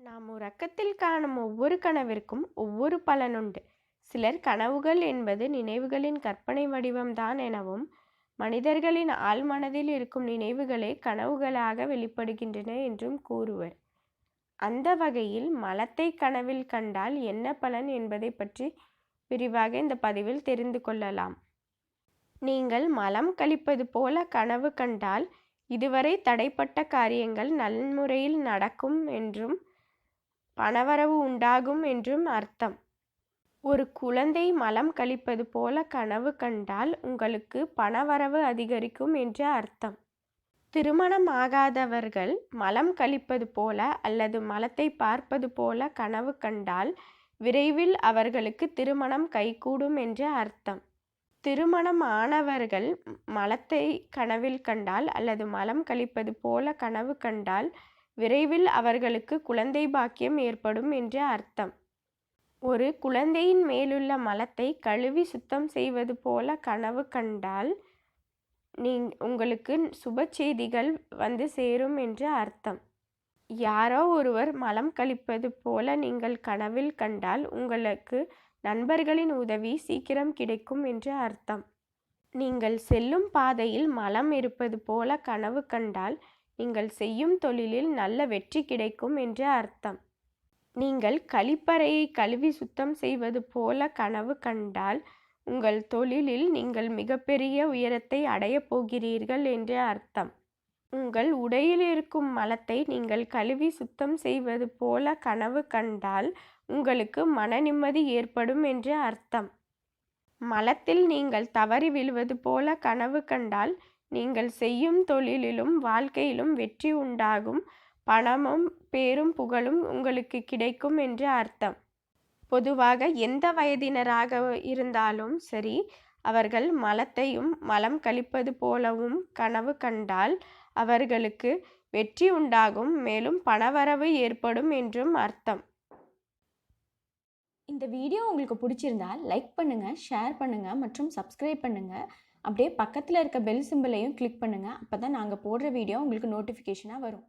நாம் உறக்கத்தில் காணும் ஒவ்வொரு கனவிற்கும் ஒவ்வொரு பலனுண்டு சிலர் கனவுகள் என்பது நினைவுகளின் கற்பனை வடிவம்தான் எனவும் மனிதர்களின் ஆழ்மனதில் இருக்கும் நினைவுகளே கனவுகளாக வெளிப்படுகின்றன என்றும் கூறுவர். அந்த வகையில் மலத்தை கனவில் கண்டால் என்ன பலன் என்பதை பற்றி விரிவாக இந்த பதிவில் தெரிந்து கொள்ளலாம். நீங்கள் மலம் கழிப்பது போல கனவு கண்டால் இதுவரை தடைப்பட்ட காரியங்கள் நல்முறையில் நடக்கும் என்றும் பணவரவு உண்டாகும் என்றும் அர்த்தம். ஒரு குழந்தை மலம் கழிப்பது போல கனவு கண்டால் உங்களுக்கு பணவரவு அதிகரிக்கும் என்று அர்த்தம். திருமணம் ஆகாதவர்கள் மலம் கழிப்பது போல அல்லது மலத்தை பார்ப்பது போல கனவு கண்டால் விரைவில் அவர்களுக்கு திருமணம் கைகூடும் என்று அர்த்தம். திருமணம் ஆனவர்கள் மலத்தை கனவில் கண்டால் அல்லது மலம் கழிப்பது போல கனவு கண்டால் விரைவில் அவர்களுக்கு குழந்தை பாக்கியம் ஏற்படும் என்று அர்த்தம். ஒரு குழந்தையின் மேலுள்ள மலத்தை கழுவி சுத்தம் செய்வது போல கனவு கண்டால் நீ உங்களுக்கு சுப செய்திகள் வந்து சேரும் என்று அர்த்தம். யாரோ ஒருவர் மலம் கழிப்பது போல நீங்கள் கனவில் கண்டால் உங்களுக்கு நண்பர்களின் உதவி சீக்கிரம் கிடைக்கும் என்று அர்த்தம். நீங்கள் செல்லும் பாதையில் மலம் இருப்பது போல கனவு கண்டால் நீங்கள் செய்யும் தொழிலில் நல்ல வெற்றி கிடைக்கும் என்று அர்த்தம். நீங்கள் கழிப்பறையை கழுவி சுத்தம் செய்வது போல கனவு கண்டால் உங்கள் தொழிலில் நீங்கள் மிகப்பெரிய உயரத்தை அடையப் போகிறீர்கள் என்று அர்த்தம். உங்கள் உடையில் இருக்கும் மலத்தை நீங்கள் கழுவி சுத்தம் செய்வது போல கனவு கண்டால் உங்களுக்கு மன நிம்மதி ஏற்படும் என்று அர்த்தம். மலத்தில் நீங்கள் தவறி விழுவது போல கனவு கண்டால் நீங்கள் செய்யும் தொழிலிலும் வாழ்க்கையிலும் வெற்றி உண்டாகும். பணமும் பேரும் புகழும் உங்களுக்கு கிடைக்கும் என்று அர்த்தம். பொதுவாக எந்த வயதினராக இருந்தாலும் சரி அவர்கள் மலத்தையும் மலம் கழிப்பது போலவும் கனவு கண்டால் அவர்களுக்கு வெற்றி உண்டாகும். மேலும் பணவரவு ஏற்படும் என்றும் அர்த்தம். இந்த வீடியோ உங்களுக்கு பிடிச்சிருந்தால் லைக் பண்ணுங்கள் ஷேர் பண்ணுங்கள் மற்றும் சப்ஸ்கிரைப் பண்ணுங்கள் அப்படியே பக்கத்தில் இருக்க பெல் சிம்பிளையும் கிளிக் பண்ணுங்கள் அப்போ தான் நாங்கள் போடுற வீடியோ உங்களுக்கு நோட்டிஃபிகேஷனாக வரும்.